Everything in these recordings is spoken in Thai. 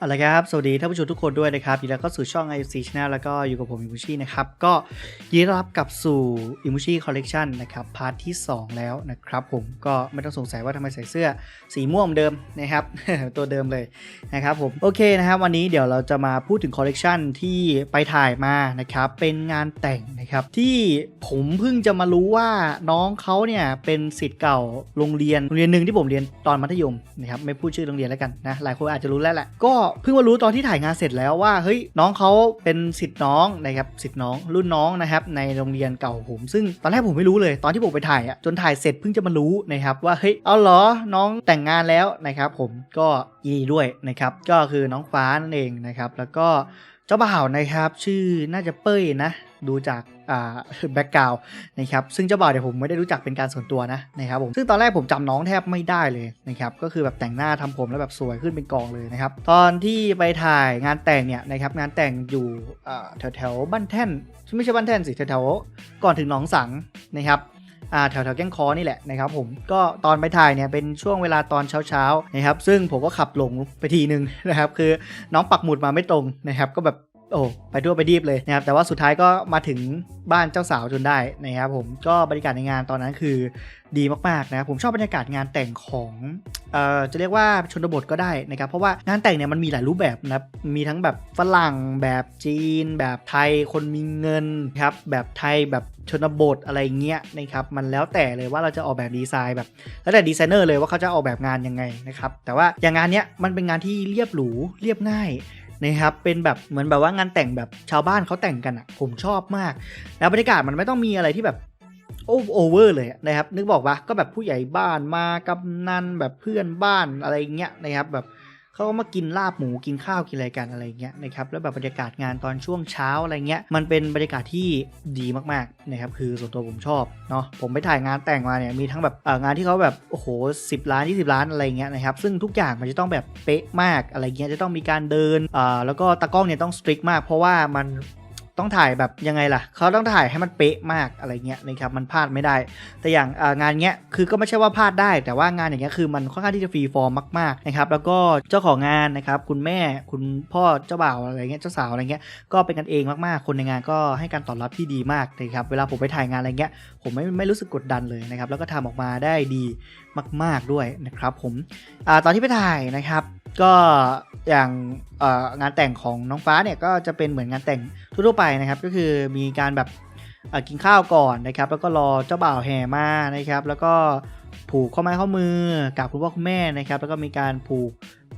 เอาละครับ สวัสดีท่านผู้ชมทุกคนด้วยนะครับยินดีต้อนรับสู่ช่อง IC Channel แล้วก็อยู่กับผมอิมุชินะครับ ก็ยินดีต้อนรับกลับสู่อิมุชิคอลเลกชันนะครับ พาร์ทที่ 2 แล้วนะครับผม ก็ไม่ต้องสงสัยว่าทำไมใส่เสื้อสีม่วงเหมือนเดิมนะครับ ตัวเดิมเลยนะครับผม โอเคนะครับ วันนี้เดี๋ยวเราจะมาพูดถึงคอลเลกชันที่ไปถ่ายมานะครับ เป็นงานแต่งนะครับ ที่ผมเพิ่งจะมารู้ว่าน้องเขาเนี่ยเป็นสิทธิ์เก่าโรงเรียนโรงเรียนหนึ่งที่ผมเรียนตอนมัธยมนะครับ ไม่พูดชื่อโรงเรียนแล้วกันนะ หลายคนอาจจะรู้แล้วแหละ ก็เพิ่งมารู้ตอนที่ถ่ายงานเสร็จแล้วว่าเฮ้ยน้องเขาเป็นสิทธิ์น้องนะครับสิทธิ์น้องรุ่นน้องนะครับในโรงเรียนเก่าผม ซึ่งตอนแรกผมไม่รู้เลยตอนที่ผมไปถ่ายอะจนถ่ายเสร็จเพิ่งจะมารู้นะครับว่าเฮ้ยเอาเหรอน้องแต่งงานแล้วนะครับผมก็ยีด้วยนะครับก็คือน้องฟ้านั่นเองนะครับแล้วก็ จ้าบ่าวนะครับ ชื่อน่าจะเป้ยนะ ดูจากแบ็กกราวนะครับซึ่งเจ้าบ่าวเดี๋ยวผมไม่ได้รู้จักเป็นการส่วนตัวนะนะครับผมซึ่งตอนแรกผมจำน้องแทบไม่ได้เลยนะครับก็คือแบบแต่งหน้าทำผมแล้วแบบสวยขึ้นเป็นกองเลยนะครับตอนที่ไปถ่ายงานแต่งเนี่ยนะครับงานแต่งอยู่แถวแถวบ้านแท่นไม่ใช่บ้านแท่นสิแถวแถวก่อนถึงหนองสังนะครับ แถวแถวแก้งคอนี่แหละนะครับผมก็ตอนไปถ่ายเนี่ยเป็นช่วงเวลาตอนเช้าๆนะครับซึ่งผมก็ขับหลงไปทีนึงนะครับคือน้องปักหมุดมาไม่ตรงนะครับก็แบบ โอ้ไปทั่วไปดีบเลยนะครับแต่ว่าสุดท้ายก็มาถึงบ้านเจ้าสาวจนได้นะครับผมก็บรรยากาศในงานตอนนั้นคือดีมากๆนะครับผมชอบบรรยากาศงานแต่งของเอ่อจะเรียกว่าชนบทก็ได้นะครับเพราะว่างานแต่งเนี่ยมันมีหลายรูปแบบนะครับมีทั้งแบบฝรั่งแบบจีน แบบไทยคนมีเงินครับแบบไทยแบบชนบทอะไรเงี้ยนะครับมันแล้วแต่เลยว่าเราจะออกแบบดีไซน์แบบ แล้วแต่ดีไซเนอร์เลยว่าเขาจะออกแบบงานยังไงนะครับแต่ว่าอย่างงานเนี้ยมันเป็นงานที่เรียบหรูเรียบง่าย นะครับเป็นแบบเหมือนแบบว่างานแต่งแบบชาวบ้านเขาแต่งกันอะ่ะผมชอบมาก แล้วบรรยากาศมันไม่ต้องมีอะไรที่แบบโอโอเวอร์เลยนะครับนึกบอกว่าก็แบบผู้ใหญ่บ้านมากำนันแบบเพื่อนบ้านอะไรเงี้ยนะครับแบบ เขาก็มากินลาบหมูกินข้าวกินอะไรกันอะไรเงี้ยนะครับแล้วแบบบรรยากาศงานตอนช่วงเช้าอะไรเงี้ยมันเป็นบรรยากาศที่ดีมากๆนะครับคือส่วนตัวผมชอบเนาะผมไปถ่ายงานแต่งมาเนี่ยมีทั้งแบบงานที่เขาแบบโอ้โห10ล้าน 20 ล้านอะไรเงี้ยนะครับซึ่งทุกอย่างมันจะต้องแบบเป๊ะมากอะไรเงี้ยจะต้องมีการเดินอ่าแล้วก็ตากล้องเนี่ยต้องสตริกมาก เพราะว่ามัน ต้องถ่ายแบบยังไงล่ะ เขาต้องถ่ายให้มันเป๊ะมากอะไรเงี้ยนะครับมันพลาดไม่ได้ แต่อย่างงานเงี้ยคือก็ไม่ใช่ว่าพลาดได้ แต่ว่างานอย่างเงี้ยคือมันค่อนข้างที่จะฟรีฟอร์มมากๆนะครับแล้วก็เจ้าของงานนะครับคุณแม่คุณพ่อเจ้าบ่าวอะไรเงี้ยเจ้าสาวอะไรเงี้ยก็เป็นกันเองมากๆ คนในงานก็ให้การตอบรับที่ดีมากนะครับเวลาผมไปถ่ายงานอะไรเงี้ยผมไม่ไม่รู้สึกกดดันเลยนะครับแล้วก็ทำออกมาได้ดีมาก ๆด้วยนะครับผมอตอนที่ไปถ่ายนะครับ ก็อย่างงานแต่งของน้องฟ้าเนี่ยก็จะเป็นเหมือนงานแต่งทั่วไปนะครับ ก็คือมีการแบบกินข้าวก่อนนะครับ แล้วก็รอเจ้าบ่าวแห่มานะครับ แล้วก็ผูกข้อไม้ข้อมือกับคุณพ่อคุณแม่นะครับ แล้วก็มีการผูก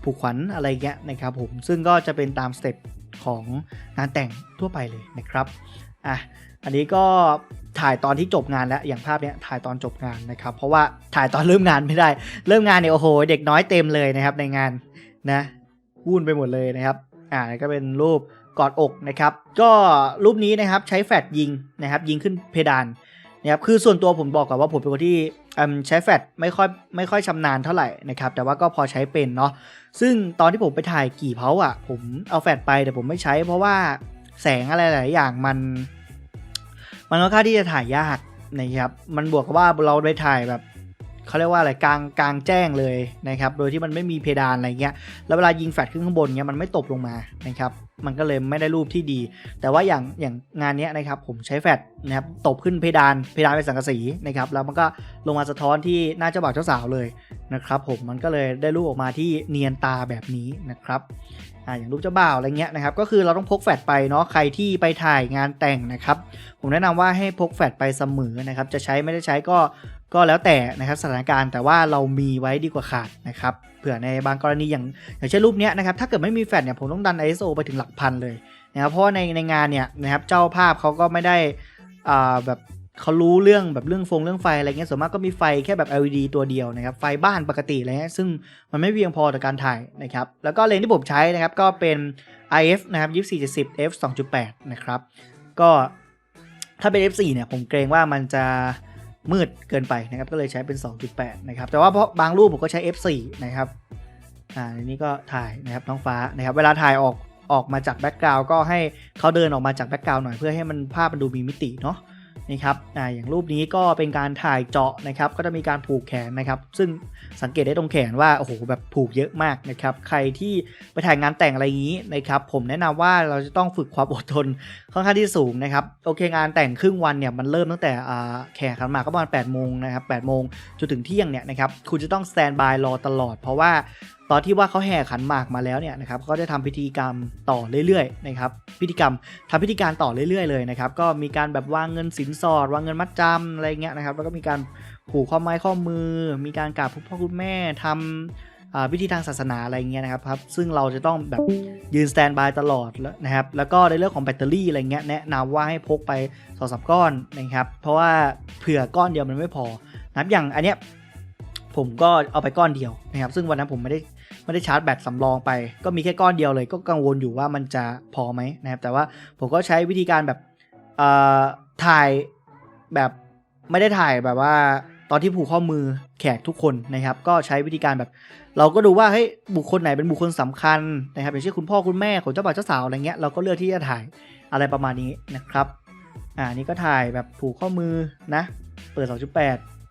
ผูกขวัญอะไรเงี้ยนะครับผมซึ่งก็จะเป็นตามสเต็ปของงานแต่งทั่วไปเลยนะครับอะอันนี้ก็ถ่ายตอนที่จบงานแล้วอย่างภาพเนี้ยถ่ายตอนจบงานนะครับ เพราะว่าถ่ายตอนเริ่มงานไม่ได้ เริ่มงานเนี่ยโอ้โห เด็กน้อยเต็มเลยนะครับในงาน นะวุ่นไปหมดเลยนะครับ อ่าก็เป็นรูปกอดอกนะครับ ก็รูปนี้นะครับใช้แฟลชยิงนะครับ ยิงขึ้นเพดานนะครับคือส่วนตัวผมบอกก่อนว่าผมเป็นคนที่ใช้แฟลชไม่ค่อยไม่ค่อยชำนาญเท่าไหร่นะครับ แต่ว่าก็พอใช้เป็นเนาะซึ่งตอนที่ผมไปถ่ายกี่เพาอะ ผมเอาแฟลชไปแต่ผมไม่ใช้ เพราะว่าแสงอะไรหลายอย่างมัน มันค่อนข้างที่จะถ่ายยากนะครับ มันบวกกับว่าเราไปถ่ายแบบ เขาเรียกว่าอะไรกลางกลางแจ้งเลยนะครับ โดยที่มันไม่มีเพดานอะไรเงี้ย แล้วเวลายิงแฟลชขึ้นข้างบนเงี้ยมันไม่ตกลงมานะครับ มันก็เลยไม่ได้รูปที่ดี แต่ว่าอย่างอย่างงานนี้นะครับผมใช้แฟลชนะครับตบขึ้นเพดานเพดานเป็นสังกะสีนะครับ แล้วมันก็ลงมาสะท้อนที่หน้าเจ้าบ่าวเจ้าสาวเลยนะครับ ผมมันก็เลยได้รูปออกมาที่เนียนตาแบบนี้นะครับอ่าอย่างรูปเจ้าบ่าวอะไรเงี้ยนะครับก็คือเราต้องพกแฟลชไปเนาะใครที่ไปถ่ายงานแต่งนะครับ ผมแนะนำว่าให้พกแฟลชไปเสมอนะครับจะใช้ไม่ได้ใช้ก็ ก็แล้วแต่นะครับสถานการณ์แต่ว่าเรามีไว้ดีกว่าขาดนะครับเผื่อในบางกรณีอย่างอย่างเช่นรูปเนี้ยนะครับถ้าเกิดไม่มีแฟลชเนี่ยผมต้องดัน ISO ไปถึงหลักพันเลยนะครับเพราะในในงานเนี่ยนะครับเจ้าภาพเขาก็ไม่ได้อ่าแบบเขารู้เรื่องแบบเรื่องฟงเรื่องไฟอะไรเงี้ยส่วนมากก็มีไฟแค่แบบ LED ตัวเดียวนะครับไฟบ้านปกติอะไรเงี้ยซึ่งมันไม่เพียงพอต่อการถ่ายนะครับแล้วก็เลนส์ที่ผมใช้นะครับก็เป็น IF นะครับ2470 f 2.8 นะครับก็ถ้าเป็น F4 เนี่ยผมเกรงว่ามันจะ มืดเกินไปนะครับ ก็เลยใช้เป็น 2.8 นะครับ แต่ว่าเพราะบางรูปผมก็ใช้ F4 นะครับ อ่าในนี้ก็ถ่ายนะครับท้องฟ้านะครับ เวลาถ่ายออกออกมาจากแบ็กกราวก็ให้เขาเดินออกมาจากแบ็กกราวหน่อยเพื่อให้มันภาพมันดูมีมิติเนาะ นะครับอ่าอย่างรูปนี้ก็เป็นการถ่ายเจาะนะครับ ก็จะมีการผูกแขนนะครับ ซึ่งสังเกตได้ตรงแขนว่าโอ้โหแบบผูกเยอะมากนะครับ ใครที่ไปถ่ายงานแต่งอะไรอย่างนี้นะครับ ผมแนะนำว่าเราจะต้องฝึกความอดทนค่อนข้างที่สูงนะครับโอเคงานแต่งครึ่งวันเนี่ยมันเริ่มตั้งแต่แขกขันมากก็ประมาณ8โมงนะครับ8โมงจนถึงเที่ยงเนี่ยนะครับคุณจะต้องสแตนบายรอตลอด เพราะว่า ตอนที่ว่าเขาแห่ขันหมากมาแล้วเนี่ยนะครับเขาจะทำพิธีกรรมต่อเรื่อยๆนะครับพิธีกรรมทำพิธีการต่อเรื่อยๆเลยนะครับก็มีการแบบวางเงินสินสอดวางเงินมัดจำอะไรเงี้ยนะครับแล้วก็มีการผูกข้อไม้ข้อมือ มีการกราบพ่อคุณแม่ทำอ่าพิธีทางศาสนาอะไรเงี้ยนะครับครับ ซึ่งเราจะต้องแบบยืนสแตนบายตลอดแล้วนะครับ แล้วก็ในเรื่องของแบตเตอรี่อะไรเงี้ยแนะนำว่าให้พกไปสองสามก้อนนะครับ เพราะว่าเผื่อก้อนเดียวมันไม่พอนะครับอย่างอันเนี้ย ผมก็เอาไปก้อนเดียวนะครับซึ่งวันนั้นผมไม่ได้ไม่ได้ชาร์จแบตสำรองไป ก็มีแค่ก้อนเดียวเลย ก็กังวลอยู่ว่ามันจะพอไหมนะครับแต่ว่าผมก็ใช้วิธีการแบบเอ่อถ่ายแบบไม่ได้ถ่ายแบบว่าตอนที่ผูกข้อมือแขกทุกคนนะครับ ก็ใช้วิธีการแบบ เราก็ดูว่าเฮ้ยบุคคลไหนเป็นบุคคลสำคัญนะครับอย่างเช่นคุณพ่อคุณแม่ของเจ้าบ่าวเจ้าสาวอะไรเงี้ยเราก็เลือกที่จะถ่ายอะไรประมาณนี้นะครับอ่านี่ก็ถ่ายแบบผูกข้อมือนะ เปิด 2.8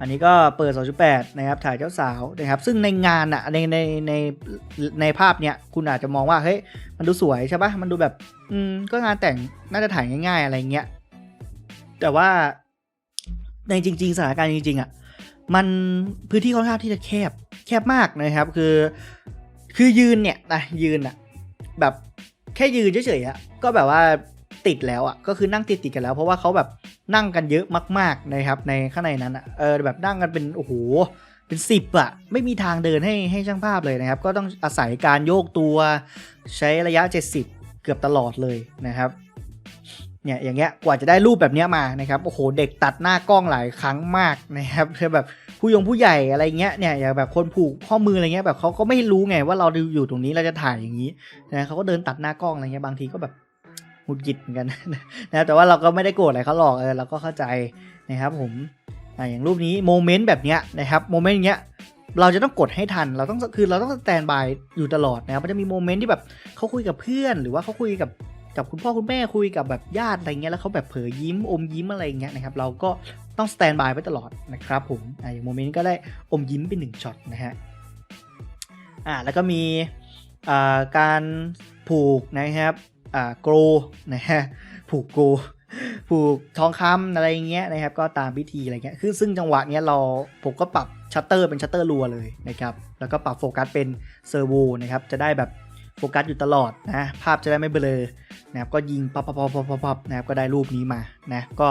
อันนี้ก็เปิด 2.8 นะครับ ถ่ายเจ้าสาวนะครับ ซึ่งในงานอะในในในในภาพเนี้ยคุณอาจจะมองว่าเฮ้ยมันดูสวยใช่ปะมันดูแบบ อืมก็งานแต่งน่าจะถ่ายง่าย ๆ อะไรเงี้ย แต่ว่าในจริง ๆสถานการณ์จริงๆอะมันพื้นที่ค่อนข้างที่จะแคบแคบมากนะครับ คือ คือยืนเนี่ยนะยืนอะแบบแค่ยืนเฉยๆอะก็แบบว่า ติดแล้วอะก็คือนั่งติดติดๆกันแล้ว เพราะว่าเขาแบบนั่งกันเยอะมากๆนะครับในข้างในนั้นอะเออแบบนั่งกันเป็นโอ้โหเป็นสิบอะไม่มีทางเดินให้ให้ช่างภาพเลยนะครับ ก็ต้องอาศัยการโยกตัวใช้ระยะ 70 เกือบตลอดเลยนะครับเนี่ยอย่างเงี้ยกว่าจะได้รูปแบบเนี้ยมานะครับโอ้โหเด็กตัดหน้ากล้องหลายครั้งมากนะครับคือแบบผู้ยงผู้ใหญ่อะไรเงี้ยเนี่ยอย่างแบบคนผูกข้อมืออะไรเงี้ยแบบเขาก็ไม่รู้ไงว่าเราอยู่ตรงนี้เราจะถ่ายอย่างนี้นะเขาก็เดินตัดหน้ากล้องอะไรเงี้ยบางทีก็แบบ หงุดหงิดเหมือนกันนะแต่ว่าเราก็ไม่ได้โกรธอะไรเขาหรอกเออเราก็เข้าใจนะครับผมอ่าอย่างรูปนี้โมเมนต์แบบเนี้ยนะครับโมเมนต์เนี้ยเราจะต้องกดให้ทัน เราต้องคือเราต้องสแตนบายอยู่ตลอดนะครับมันจะมีโมเมนต์ที่แบบเขาคุยกับเพื่อน หรือว่าเขาคุยกับกับคุณพ่อคุณแม่คุยกับแบบญาติอะไรเงี้ยแล้วเขาแบบเผยยิ้มอมยิ้มอะไรเงี้ยนะครับเราก็ต้องสแตนบายไว้ตลอดนะครับผมอ่าอย่างโมเมนต์ก็ได้อมยิ้มเป็นหนึ่งช็อตนะฮะอ่าแล้วก็มีอ่าการผูกนะครับ อ่าโกรนะฮะผูกโกผูกทองคำอะไรเงี้ยนะครับ ก็ตามพิธีอะไรเงี้ยคือซึ่งจังหวะเนี้ยเราผมก็ปรับชัตเตอร์เป็นชัตเตอร์รัวเลยนะครับ แล้วก็ปรับโฟกัสเป็นเซอร์โวนะครับ จะได้แบบโฟกัสอยู่ตลอดนะ ภาพจะได้ไม่เบลอนะครับ ก็ยิงปับปั๊บปับปั๊บปั๊บปั๊บนะครับ ก็ได้รูปนี้มานะ ก็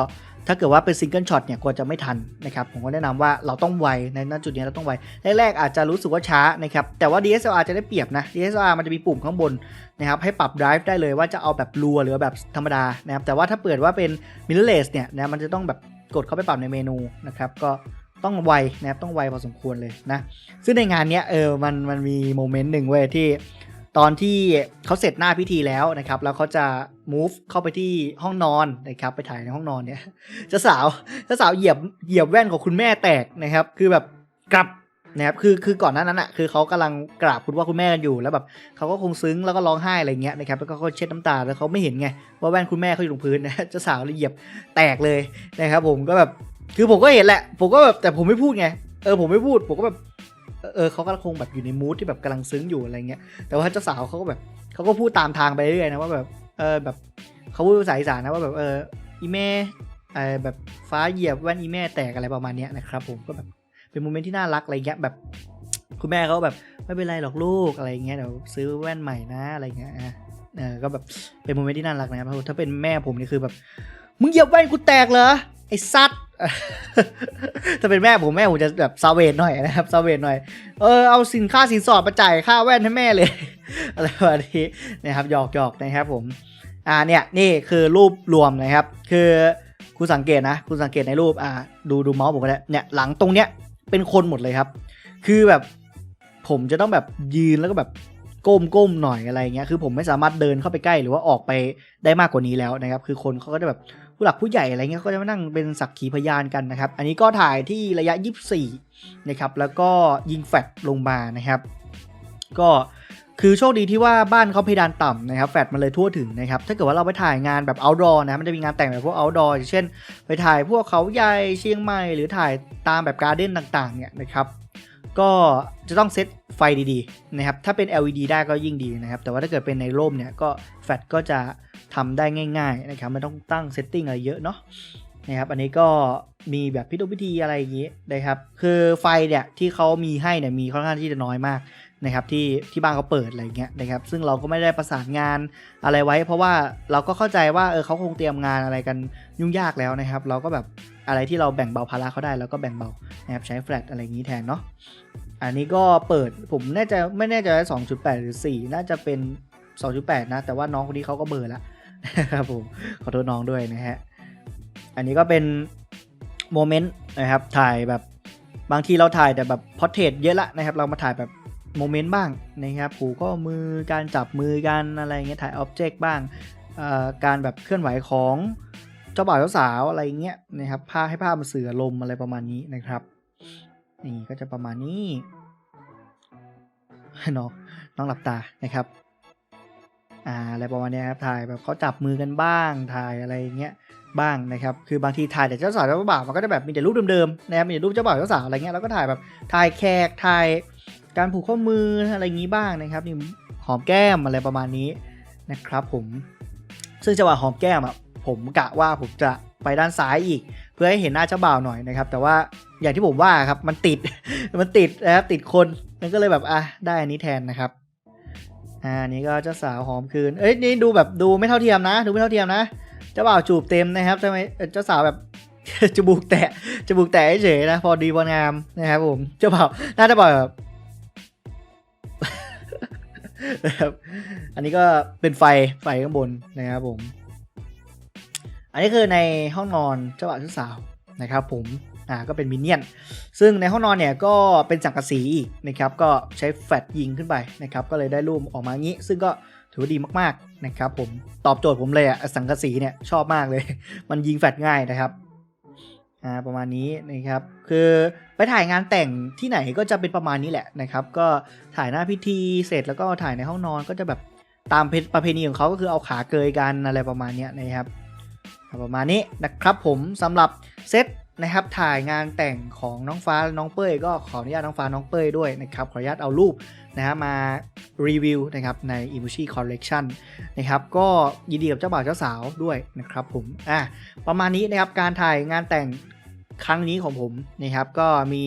ถ้าเกิดว่าเป็นซิงเกิลช็อตเนี่ยกลัวจะไม่ทันนะครับผมก็แนะนำว่าเราต้องไวในณจุดนี้เราต้องไวแรกๆอาจจะรู้สึกว่าช้านะครับแต่ว่า DSLR จะได้เปรียบนะ DSLR มันจะมีปุ่มข้างบนนะครับให้ปรับ drive ได้เลยว่าจะเอาแบบรัวหรือแบบธรรมดานะครับแต่ว่าถ้าเปิดว่าเป็น mirrorless เนี่ยนะมันจะต้องแบบกดเข้าไปปรับในเมนูนะครับก็ต้องไวนะครับต้องไวพอสมควรเลยนะซึ่งในงานเนี้ยเออมันมันมีโมเมนต์หนึ่งเว้ยที่ ตอนที่เขาเสร็จหน้าพิธีแล้วนะครับ แล้วเขาจะ move เข้าไปที่ห้องนอนนะครับ ไปถ่ายในห้องนอนเนี่ยเจ้าสาวเจ้าสาวเหยียบเหยียบแว่นของคุณแม่แตกนะครับ คือแบบกลับนะครับคือคือก่อนหน้านั้นอะคือเขากำลังกราบคุณว่าคุณแม่กันอยู่แล้วแบบเขาก็คงซึ้งแล้วก็ร้องไห้อะไรเงี้ยนะครับแล้วก็เขาเช็ดน้ำตาแล้วเขาไม่เห็นไงว่าแว่นคุณแม่เขาอยู่ตรงพื้นนะเจ้าสาวเลยเหยียบแตกเลยนะครับผมก็แบบคือผมก็เห็นแหละ ผมก็แบบแต่ผมไม่พูดไงเออผมไม่พูดผมก็แบบ เออเขาก็คงแบบอยู่ในมูทที่แบบกำลังซึ้งอยู่อะไรเงี้ยแต่ว่าเจ้าสาวเขาก็แบบเขาก็พูดตามทางไปเรื่อยๆนะว่าแบบเออแบบเขาพูดภาษาอีสานนะว่าแบบเอออีแม่เออแบบฟ้าเหยียบแว่นอีแม่แตกอะไรประมาณเนี้ยนะครับผมก็แบบเป็นโมเมนต์ที่น่ารักอะไรเงี้ยแบบ คุณแม่เขาแบบไม่เป็นไรหรอกลูกอะไรเงี้ยเดี๋ยวซื้อแว่นใหม่นะอะไรเงี้ยอะเออก็แบบเป็นโมเมนต์ที่น่ารักนะครับถ้าเป็นแม่ผมนี่คือแบบมึงเหยียบแว่นกูแตกเหรอไอ้ซัด ถ้าเป็นแม่ผมแม่ผมจะแบบซาเวทหน่อยนะครับซาเวทหน่อย เออเอาสินค่าสินสอดมาจ่ายค่าแว่นให้แม่เลย อะไรแบบนี้นะครับหยอกหยอกนะครับผม อ่าเนี่ยนี่คือรูปรวมนะครับ คือคุณสังเกตนะ คุณสังเกตในรูปอ่าดูดูเมาส์ผมก็ได้เนี่ยหลังตรงเนี้ยเป็นคนหมดเลยครับ คือแบบผมจะต้องแบบยืนแล้วก็แบบก้มก้มหน่อยอะไรเงี้ย คือผมไม่สามารถเดินเข้าไปใกล้หรือว่าออกไปได้มากกว่านี้แล้วนะครับ คือคนเขาก็จะแบบ ผู้หลักผู้ใหญ่อะไรเงี้ยเขาก็จะมานั่งเป็นสักขีพยานกันนะครับ อันนี้ก็ถ่ายที่ระยะ 24 นะครับ แล้วก็ยิงแฟลชลงมานะครับ ก็คือโชคดีที่ว่าบ้านเขาเพดานต่ำนะครับ แฟลตมันเลยทั่วถึงนะครับ ถ้าเกิดว่าเราไปถ่ายงานแบบ outdoor นะ มันจะมีงานแต่งแบบพวก outdoor อย่างเช่น ไปถ่ายพวกเขาใหญ่เชียงใหม่ หรือถ่ายตามแบบการ์เด้นต่างๆ เนี่ยนะครับ ก็จะต้องเซตไฟดีๆนะครับ ถ้าเป็น LED ได้ก็ยิ่งดีนะครับ แต่ว่าถ้าเกิดเป็นในร่มเนี่ยก็แฟลชก็จะทำได้ง่าย ๆ นะครับ ไม่ต้องตั้งเซตติ้งอะไรเยอะเนาะนะครับ อันนี้ก็มีแบบพิธีพิธีอะไรอย่างนี้นะครับ คือไฟเนี่ยที่เขามีให้เนี่ยมีค่อนข้างที่จะน้อยมาก นะครับที่ที่บ้านเขาเปิดอะไรเงี้ยนะครับซึ่งเราก็ไม่ได้ประสานงานอะไรไว้ เพราะว่าเราก็เข้าใจว่าเออเขาคงเตรียมงานอะไรกันยุ่งยากแล้วนะครับ เราก็แบบอะไรที่เราแบ่งเบาภาระเขาได้เราก็แบ่งเบานะครับใช้แฟลชอะไรอย่างนี้แทนเนาะอันนี้ก็เปิดผมแน่ใจไม่แน่ใจว่า2.8 หรือ 4 น่าจะเป็น 2.8 นะ แต่ว่าน้องคนนี้เขาก็เบอร์ล้วครับผมขอโทษน้องด้วยนะฮะอันนี้ก็เป็นโมเมนต์นะครับถ่ายแบบบางทีเราถ่ายแต่แบบพอร์เทรตเยอะละนะครับ เรามาถ่ายแบบ โมเมนต์บ้างนะครับผูกข้อมือการจับมือกันอะไรเงี้ยถ่ายอ็อบเจกต์บ้างการแบบเคลื่อนไหวของเจ้าบ่าวเจ้าสาวอะไรเงี้ยนะครับภาพให้ภาพมันสื่ออารมอะไรประมาณนี้นะครับนี่ก็จะประมาณนี้น้องน้องหลับตานะครับอ่าอะไรประมาณนี้ครับถ่ายแบบเขาจับมือกันบ้างถ่ายอะไรเงี้ยบ้างนะครับคือบางทีถ่ายแต่เจ้าสาวเจ้าบ่าวมันก็จะแบบมีแต่รูปเดิมๆนะครับมีแต่รูปเจ้าบ่าวเจ้าสาวอะไรเงี้ยแล้วก็ถ่ายแบบถ่ายแขกถ่าย การผูกข้อมืออะไรอย่างงี้บ้างนะครับนี่หอมแก้มอะไรประมาณนี้นะครับ ผมซึ่งจังหวะหอมแก้มอะผมกะว่าผมจะไปด้านซ้ายอีก เพื่อให้เห็นหน้าเจ้าบ่าวหน่อยนะครับ แต่ว่าอย่างที่ผมว่าครับมันติดมันติดนะครับติดคนมันก็เลยแบบอะได้อันนี้แทนนะครับอ่านี้ก็เจ้าสาวหอมคืนเอ้ยนี่ดูแบบดูไม่เท่าเทียมนะ ดูไม่เท่าเทียมนะเจ้าบ่าวจูบเต็มนะครับใช่ไมเจ้าสาวแบบจมูกแตะจมูกแตะเฉยนะพอดีพองามนะครับผมเจ้าบ่าวน่าจะบ่าวแบบ นะครับ อันนี้ก็เป็นไฟไฟข้างบนนะครับผม อันนี้คือในห้องนอนเจ้าบ่าวเจ้าสาวนะครับ ผมอ่าก็เป็นมินเนี่ยน ซึ่งในห้องนอนเนี่ยก็เป็นสังกะสีอีกนะครับ ก็ใช้แฟลชยิงขึ้นไปนะครับ ก็เลยได้รูปออกมางี้ ซึ่งก็ถือว่าดีมากๆนะครับ ผม ตอบโจทย์ผมเลยอะสังกะสีเนี่ยชอบมากเลย มันยิงแฟลชง่ายนะครับ อ่าประมาณนี้นะครับ คือไปถ่ายงานแต่งที่ไหนก็จะเป็นประมาณนี้แหละนะครับ ก็ถ่ายหน้าพิธีเสร็จแล้วก็ถ่ายในห้องนอนก็จะแบบตามประเพณีของเขาก็คือเอาขาเกยกันอะไรประมาณนี้นะครับประมาณนี้นะครับผมสำหรับเซตนะครับถ่ายงานแต่งของน้องฟ้าน้องเป้ยก็ขออนุญาตน้องฟ้าน้องเป้ยด้วยนะครับขออนุญาตเอารูปนะฮะมารีวิวนะครับใน e m o t i Collection นะครับก็ยินดีกับเจ้าบ่าวเจ้าสาวด้วยนะครับผมอะประมาณนี้นะครับการถ่ายงานแต่ง ครั้งนี้ของผมนะครับก็มี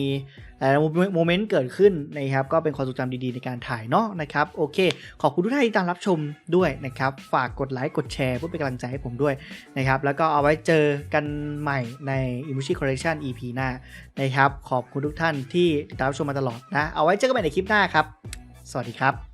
หลายโมเมนต์เกิดขึ้นนะครับก็เป็นความทรงจำดีๆในการถ่ายเนาะนะครับโอเค ขอบคุณทุกท่านที่ติดตามรับชมด้วยนะครับฝากกดไลค์กดแชร์เพื่อเป็นกำลังใจให้ผมด้วยนะครับแล้วก็เอาไว้เจอกันใหม่ใน e m o t i Collection EP หน้านะครับขอบคุณทุกท่านที่ติดตามรับชมมาตลอดนะเอาไว้เจอกันใหม่ในคลิปหน้าครับ สวัสดีครับ